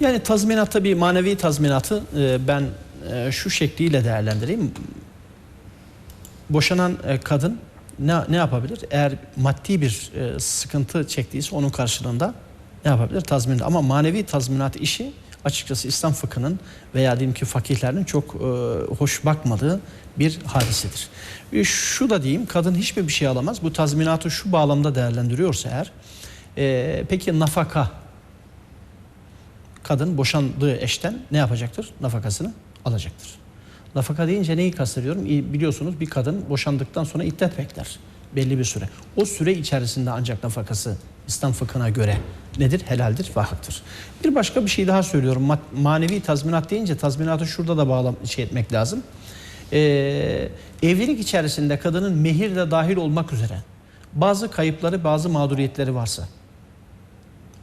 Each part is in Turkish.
Yani tazminat tabii manevi tazminatı e, ben e, şu şekliyle değerlendireyim. Boşanan e, kadın ne, ne yapabilir? Eğer maddi bir sıkıntı çektiyse onun karşılığında ne yapabilir? Tazminat. Ama manevi tazminat işi açıkçası İslam fıkhının veya diyelim ki fakihlerin çok hoş bakmadığı bir hadisedir. Şu da diyeyim kadın hiçbir bir şey alamaz. Bu tazminatı şu bağlamda değerlendiriyorsa eğer peki nafaka kadın boşandığı eşten ne yapacaktır? Nafakasını alacaktır. Nafaka deyince neyi kastediyorum? Biliyorsunuz bir kadın boşandıktan sonra iddet bekler belli bir süre. O süre içerisinde ancak nafakası İslam fıkhına göre nedir? Helaldir ve haktır. Bir başka bir şey daha söylüyorum. Ma- Manevi tazminat deyince tazminatı şurada da bağlam şey etmek lazım. Ee, evlilik içerisinde kadının mehir de dahil olmak üzere bazı kayıpları, bazı mağduriyetleri varsa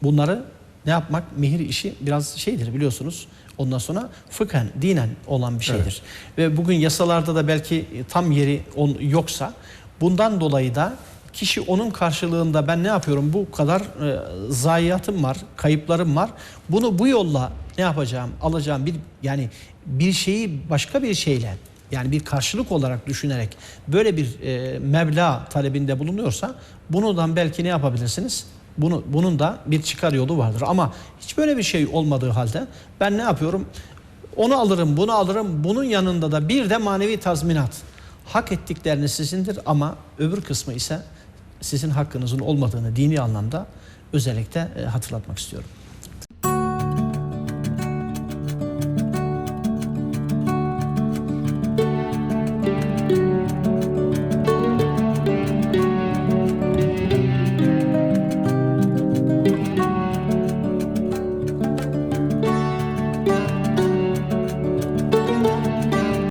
Bunları ne yapmak? Mehir işi biraz şeydir biliyorsunuz. Ondan sonra fıkhen, dinen olan bir şeydir. Ve bugün yasalarda da belki tam yeri on, yoksa bundan dolayı da kişi onun karşılığında ben ne yapıyorum? Bu kadar e, zayiatım var, kayıplarım var. Bunu bu yolla ne yapacağım? Alacağım bir yani bir şeyi başka bir şeyle yani bir karşılık olarak düşünerek böyle bir e, meblağ talebinde bulunuyorsa bundan belki ne yapabilirsiniz? Bunu, bunun da bir çıkar yolu vardır. Ama hiç böyle bir şey olmadığı halde ben ne yapıyorum? Onu alırım, bunu alırım. Bunun yanında da bir de manevi tazminat. Hak ettikleriniz sizindir ama öbür kısmı ise sizin hakkınızın olmadığını dini anlamda özellikle e, hatırlatmak istiyorum.